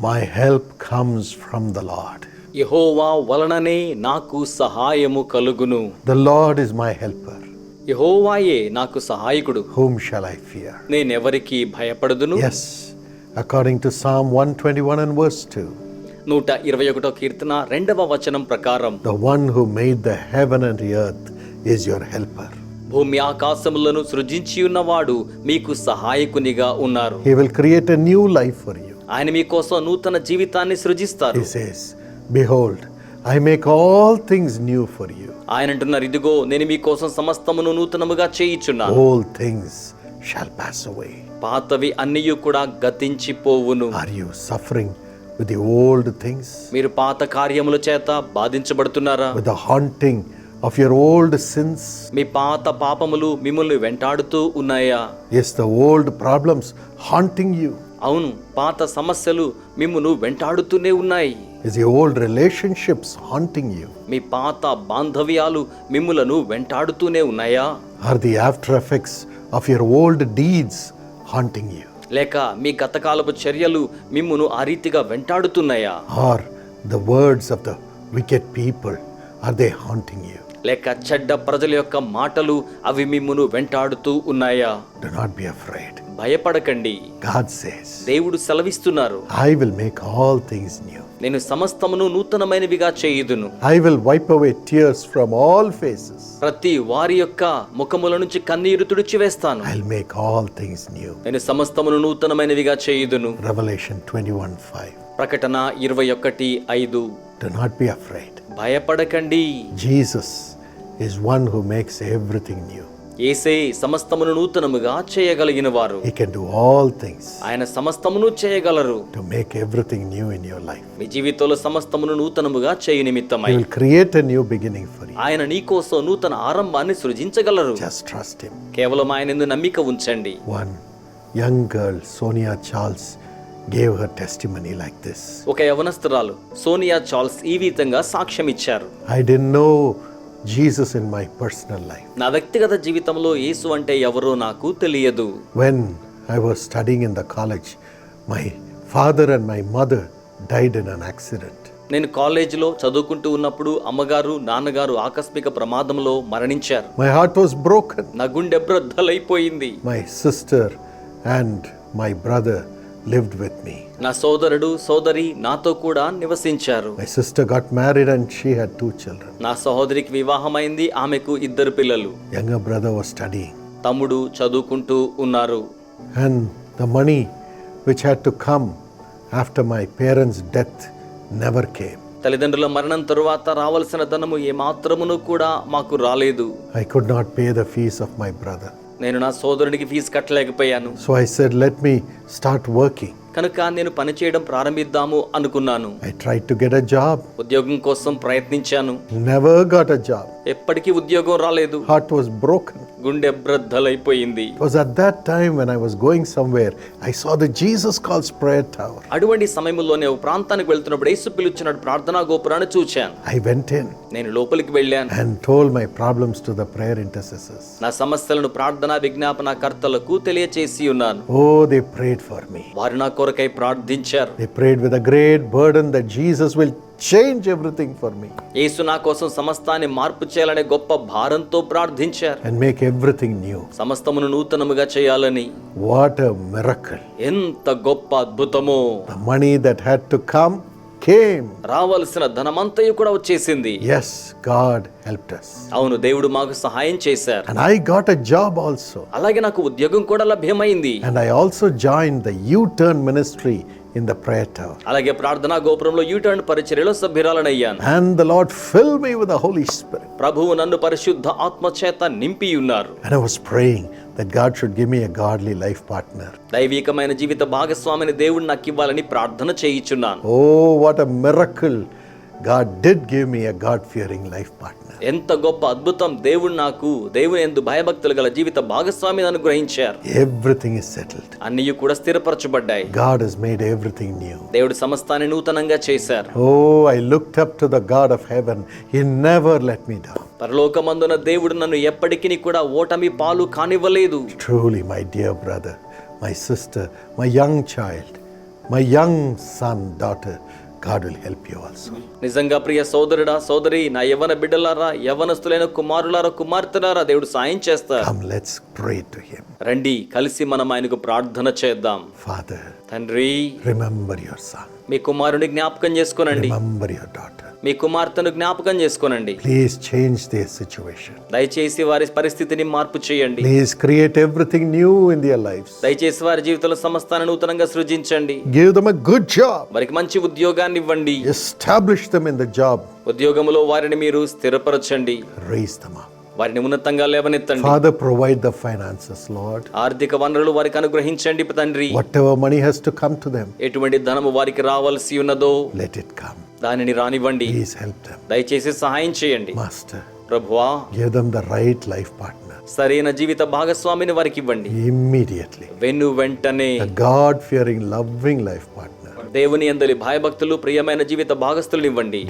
My help comes from the Lord. యహోవా వలననే నాకు సహాయము కలుగును The Lord is my helper. యహోవాయే నాకు సహాయకుడు Whom shall I fear? నేనెవరికి భయపడదును Yes, according to Psalm 121 and verse 2, నూట ఇరవై ఒకటో కీర్తన రెండవ వచనం ప్రకారం the one who made the heaven and the earth is your helper. భూమి ఆకాశములను సృజించి ఉన్నవాడు మీకు సహాయకునిగా ఉన్నారు He will create a new life for you. ఆయన మీకోసం నూతన జీవితాన్ని సృజిస్తారు. Behold I make all things new for you ఆయన అంటున్నారు ఇదిగో నేను మీకోసం సమస్తమును నూతనముగా చేయించున్నాను. All things shall pass away పాతవి అన్నియు కూడా గతించిపోవును. Are suffering with the old things మీరు పాత కార్యముల చేత బాధించబడుతున్నారా? With haunting of your old sins మీ పాత పాపములు మిమ్మల్ని వెంటాడుతూ ఉన్నాయా? Yes the old problems haunting you అవును పాత సమస్యలు మిమ్మును వెంటాడుతూనే ఉన్నాయి Is the old relationships haunting you? మీ పాత బాంధవ్యాలు మిమ్ములను వెంటాడుతూనే ఉన్నాయా Are the after effects of your old deeds haunting you? లేక మీ గతకాలపు చర్యలు మిమ్మును ఆ రీతిగా వెంటాడుతున్నాయా Or the words of the wicked people are they haunting you? లేక చెడ్డ ప్రజల యొక్క మాటలు అవి మిమ్మును వెంటాడుతూ ఉన్నాయా Do not be afraid. భయపడకండి. దేవుడు సెలవిస్తున్నారు. I will make all things new నేను సమస్తమును నూతనమైనవిగా చేయుదును. I will wipe away tears from all faces ప్రతి వారి యొక్క ముఖముల నుంచి కన్నీరు తుడిచి వేస్తాను I will make all things new నేను సమస్తమును నూతనమైనవిగా చేయుదును. రెవల్యూషన్ 21:5 ప్రకటన 21:5 డు నాట్ బి అఫ్రైడ్ భయపడకండి. Jesus is one who makes everything new ఏసే సమస్తమును నూతనముగా చేయగలిగిన వారు He can do all things ఆయన సమస్తమును చేయగలరు to make everything new in your life. మీ జీవితంలో సమస్తమును నూతనముగా చేయు నిమిత్తమై He will create a new beginning for you. ఆయన నీకోసం నూతన ఆరంభాన్ని సృజించగలరు Just trust Him. కేవలం ఆయన ఎందు నమ్మిక ఉంచండి One young girl, Sonia Charles, gave her testimony like this ఒక యవనస్తురాలు సోనియా చార్ల్స్ ఈ విధంగా సాక్ష్యం ఇచ్చారు I didn't know Jesus in my personal life నా వ్యక్తిగత జీవితంలో యేసు అంటే ఎవరో నాకు తెలియదు. When I was studying in the college my father and my mother died in an accident నేను కాలేజీలో చదువుకుంటూ ఉన్నప్పుడు అమ్మగారు నాన్నగారు ఆకస్మిక ప్రమాదంలో మరణించారు. మై హార్ట్ వాస్ బ్రోకన్ నా గుండె బ్రద్దలైపోయింది. My sister and my brother lived with me. నా సోదరుడు సోదరి నాతో కూడా నివసించారు My sister got married and she had two children. నా సహోదరికి వివాహమైంది ఆమెకు ఇద్దరు పిల్లలు Younger brother was studying. తమ్ముడు చదువుకుంటూ ఉన్నారు And the money which had to come after my parents' death never came. తల్లిదండ్రుల మరణం తరువాత రావాల్సిన ధనము ఏమాత్రమును కూడా మాకు రాలేదు I could not pay the fees of my brother. నేను నా సోదరునికి ఫీజు కట్టలేకపోయాను So I said, let me start working. కనుక నేను పని చేయడం ప్రారంభిద్దాము అనుకున్నాను I tried to get a job, ఉద్యోగం కోసం ప్రయత్నించాను never got a job. ఎప్పటికీ ఉద్యోగం రాలేదు. హార్ట్ వాస్ బ్రోకన్ గుండె బ్రద్దలైపోయింది was at that time when I was going somewhere I saw the Jesus calls prayer tower అటువంటి సమయంలోనే ఒక ప్రాంతానికి వెళ్తున్నప్పుడు యేసు పిలుచున్నాడు ప్రార్థనా గోపురాన్ని చూచాను ఐ వెంట్ ఇన్ నేను లోపలికి వెళ్ళాను. And told my problems to the prayer intercessors నా సమస్యలను ప్రార్థనా విజ్ఞాపన కర్తలకు తెలియజేసి ఉన్నాను. O they prayed for me వారు నా కొరకై ప్రార్థించారు. They prayed with a great burden that Jesus will change everything for me యేసు నా కోసం సమస్తాన్ని మార్పు చేయాలనే గొప్ప భారంతో ప్రార్థించారు. అండ్ మేక్ ఎవ్రీథింగ్ న్యూ సమస్తమును నూతనముగా చేయాలని. వాట్ ఎ మిరకల్ ఎంత గొప్ప అద్భుతము. The money that had to come came రావాల్సిన ధనమంతయు కూడా వచ్చేసింది. Yes god helped us. అవును దేవుడు మాకు సహాయం చేశారు. And i got a job also. అలాగే నాకు ఉద్యోగం కూడా లభ్యమైంది. And i also joined the u turn ministry in the prayer tower. అలాగే ప్రార్థనా గోపురంలో యూటర్న్ పరిచర్యలో సభ్యురాలనయ్యాను And the Lord filled me with the Holy Spirit. ప్రభువు నన్ను పరిశుద్ధ ఆత్మ చేత నింపి ఉన్నారు And I was praying that God should give me a godly life partner. దైవికమైన జీవిత భాగస్వామిని దేవుడు నాకు ఇవ్వాలని ప్రార్థన చేయిచున్నాను Oh, what a miracle! God did give me a God fearing life partner. ఎంత గొప్ప అద్భుతం దేవుడు నాకు దేవుని ఎందు భయభక్తులు గల జీవిత భాగస్వామిని అనుగ్రహించారు Everything is settled. అన్నీ కూడా స్థిరపరచబడ్డాయి God has made everything new. దేవుడు సమస్తాన్ని నూతనంగా చేశారు Oh, I looked up to the God of heaven. He never let me down. పరలోకమందున దేవుడు నన్ను ఎప్పటికీ కూడా ఓటమి పాలు కానివ్వలేదు Truly, my dear brother, my sister, my young child, My young son, daughter, God will help you also. నిజంగా ప్రియ సోదరుడా సోదరి నా యవన బిడ్డలారా యవనస్తులైన కుమారులారా కుమార్తెలారా దేవుడు సాయం చేస్తారు Come, let's pray to Him. రండి కలిసి మనం ఆయనకు ప్రార్థన చేద్దాం Father, తండ్రి remember your son, మీ కుమారుని జ్ఞాపకం చేసుకోనండి remember your daughter. మీ కుమార్తెను జ్ఞాపకం చేసుకోనండి. ప్లీజ్ చేంజ్ ది సిచువేషన్ దయచేసి వారి పరిస్థితిని మార్పు చేయండి. Please create everything new in their lives దయచేసి వారి జీవితంలో సమస్తాన నూతనంగా సృజించండి. Give them a good job వారికి మంచి ఉద్యోగాన్ని ఇవ్వండి. Establish them in the job ఉద్యోగములో వారిని మీరు స్థిరపరచండి. రైస్ దెం అప్ వారిని ఉన్నతంగా లేవనెత్తండి. Father provide the finances lord ఆర్థిక వనరులు వారికి అనుగ్రహించండి తండ్రి. Money has to come to them ఎటువంటి ధనము వారికి రావాల్సి ఉన్నదో లెట్ ఇట్ కమ్ దానిని రానివ్వండి. హెల్ప్ దయచేసి సహాయం చేయండి. మాస్టర్ ప్రభువా give the right life partner సరైన జీవిత భాగస్వామిని వారికి ఇవ్వండి. ఇమ్మీడియట్లీ వెను వెంటనే. God fearing loving life partner దేవుని అందరి భయభక్తులు ప్రియమైన జీవిత భాగస్థులు ఇవ్వండి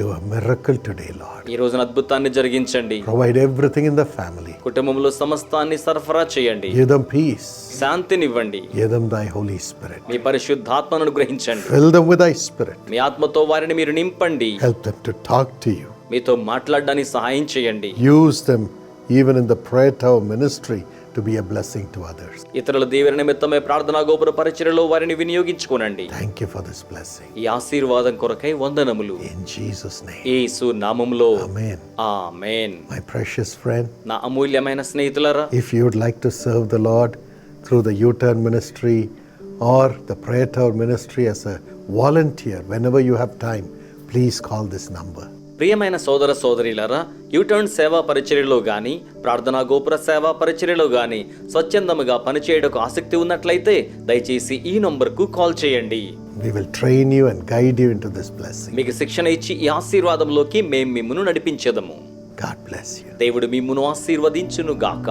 ఈ రోజున అద్భుతాన్ని జరిగించండి. Provide everything in the family కుటుంబంలో సమస్తాన్ని సరఫరా చేయండి. పీస్ శాంతినివ్వండి. ఏదం దై హోలీ స్పిరిట్ మీ పరిశుద్ధాత్మను అనుగ్రహించండి. ఫిల్ దమ్ విత్ స్పిరిట్ మీ ఆత్మతో వారిని మీరు నింపండి. Help them talk to you మీతో మాట్లాడడానికి సహాయం చేయండి. Use them even in the prayer ministry to be a blessing to others. ఇతరుల దీవెన నిమిత్తమే ప్రార్థనా గోపుర పరిచయలో వారిని వినియోగించుకోనండి Thank you for this blessing. ఈ ఆశీర్వాదం కొరకై వందనములు In Jesus' name. యేసు నామములో Amen. Amen My precious friend, నా అమూల్యమైన స్నేహితులరా if you would like to serve the Lord through the U turn ministry or the prayer tower ministry as a volunteer, whenever you have time, please call this number. ప్రియమైన సోదర సోదరిలారా U turn సేవా పరిచర్యలో గాని ప్రార్థనా గోపుర సేవా పరిచర్యలో గాని స్వచ్ఛందముగా పనిచేయడానికి ఆసక్తి ఉన్నట్లయితే దయచేసి ఈ నంబర్కు కాల్ చేయండి We will train you and guide you into this blessing. మీకు శిక్షణ ఇచ్చి ఈ ఆశీర్వాదంలోకి మేం మిమ్మును నడిపించేదము God bless you. దేవుడు మిమ్మును ఆశీర్వదించును గాక